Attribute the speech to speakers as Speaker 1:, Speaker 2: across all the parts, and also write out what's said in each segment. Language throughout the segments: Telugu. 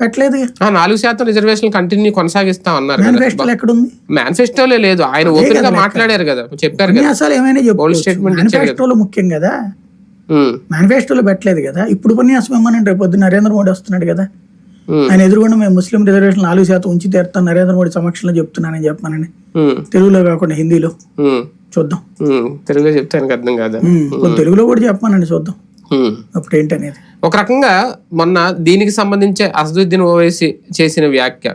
Speaker 1: పెట్టలేదు
Speaker 2: ఆ, నాలుగు శాతం రిజర్వేషన్ కంటిన్యూ కొనసాగిస్తాం అన్నారు
Speaker 1: మేనిఫెస్టోలో ఎక్కడుంది?
Speaker 2: మేనిఫెస్టోలో లేదు. ఆయన ఓపెన్గా మాట్లాడారు కదా. చెప్పారు కదా.
Speaker 1: ఉపన్యాసాలు ఏమైనా చెప్పు.
Speaker 2: Statement ఇచ్చారు
Speaker 1: మేనిఫెస్టోలో ముఖ్యం కదా. మేనిఫెస్టోలో పెట్టలేదు కదా. ఇప్పుడు ఉపన్యాసం ఇమ్మనండి రేపు పొద్దున్న నరేంద్ర మోడీ వస్తున్నాడు కదా.
Speaker 2: ఉమ్,
Speaker 1: ఆయన ఎదురుగుండా మేము ముస్లిం రిజర్వేషన్ నాలుగు శాతం ఉంచి తీరుతాం. నరేంద్ర మోడీ సమక్షంలో చెప్తున్నానని చెప్పమనండి.
Speaker 2: ఉమ్,
Speaker 1: తెలుగులో కాకుండా హిందీలో. చూద్దాం.
Speaker 2: తెలుగులో చెప్తానికి అర్థం కాదు?
Speaker 1: తెలుగులో కూడా చెప్పమనండి చూద్దాం. అప్పుడు ఏంటనేది
Speaker 2: ఒక రకంగా మొన్న దీనికి సంబంధించి అసదుద్దీన్ ఓవైసీ చేసిన వ్యాఖ్య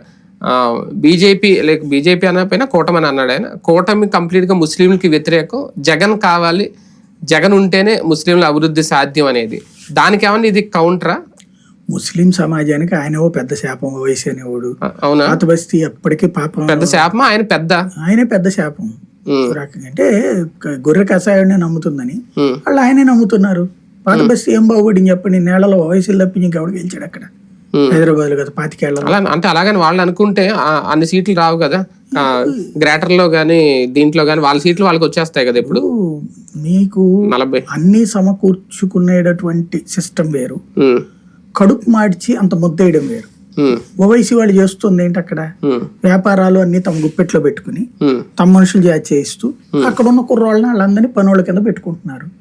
Speaker 2: బీజేపీ లేక బీజేపీ అనకపోయినా కూటమి అని అన్నాడు ఆయన. కూటమి కంప్లీట్గా ముస్లింలకి వ్యతిరేకం జగన్ కావాలి జగన్ ఉంటేనే ముస్లింల అభివృద్ధి సాధ్యం అనేది దానికి ఏమన్నా ఇది కౌంటరా?
Speaker 1: ముస్లిం సమాజానికి ఆయన ఓ పెద్ద శాపం వయసు అనేవాడు.
Speaker 2: అవునా?
Speaker 1: బస్తీ ఎప్పటికీ పాపం
Speaker 2: పెద్ద శాపమా? ఆయన పెద్ద?
Speaker 1: ఆయనే పెద్ద శాపం. రకంగా అంటే గొర్రె కషాయాన్ని నమ్ముతుందని వాళ్ళు ఆయనే నమ్ముతున్నారు. పాత బస్తీ ఏం బాగుపడింది చెప్పండి. నేలలో వయసులు తప్పించి ఇంకెవడు గెలిచాడు అక్కడ. హైదరాబాద్ కదా పాతికేళ్ళలో.
Speaker 2: అలా అంటే అలాగని వాళ్ళు అనుకుంటే అన్ని సీట్లు రావు కదా. గ్రేటర్లో గానీ దీంట్లో గానీ వాళ్ళ సీట్లు వాళ్ళకి వచ్చేస్తాయి కదా ఇప్పుడు. నలభై.
Speaker 1: అన్ని సమకూర్చుకునేటటువంటి సిస్టమ్ వేరు. కడుపు మార్చి అంత ముద్దేయడం వేరు. ఓవైసీ వాళ్ళు చేస్తుంది ఏంటి అక్కడ? వ్యాపారాలు అన్ని తమ గుప్పెట్లో పెట్టుకుని తమ మనుషులు జాతి చేయిస్తూ అక్కడ ఉన్న కుర్రోళ్ళని వాళ్ళందరినీ పనుల కింద పెట్టుకుంటున్నారు.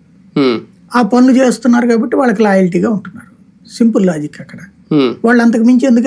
Speaker 1: ఆ పనులు చేస్తున్నారు కాబట్టి వాళ్ళకి లాయల్టీగా ఉంటున్నారు సింపుల్ లాజిక్ అక్కడ
Speaker 2: ఉమ్.
Speaker 1: వాళ్ళు అంతకు మించి ఎందుకు